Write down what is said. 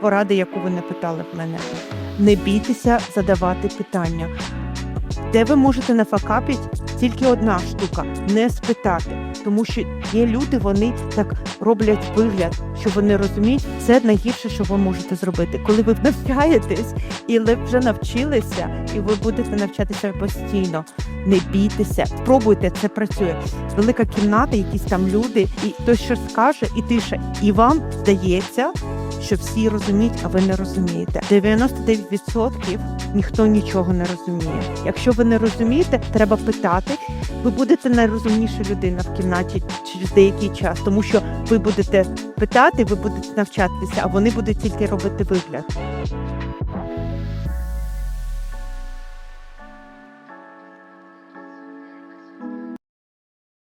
поради, яку ви не питали в мене. Не бійтеся задавати питання. Де ви можете нафакапити? Тільки одна штука не спитати. Тому що є люди, вони так роблять вигляд, що вони розуміють, це найгірше, що ви можете зробити. Коли ви навчаєтесь і ви вже навчилися, і ви будете навчатися постійно. Не бійтеся, спробуйте, це працює. Велика кімната, якісь там люди, і хтось щось скаже, і тише. І вам здається, що всі розуміють, а ви не розумієте. 99% ніхто нічого не розуміє. Якщо ви не розумієте, треба питати. Ви будете найрозумніша людина в кімнаті через деякий час, тому що ви будете питати, ви будете навчатися, а вони будуть тільки робити вигляд.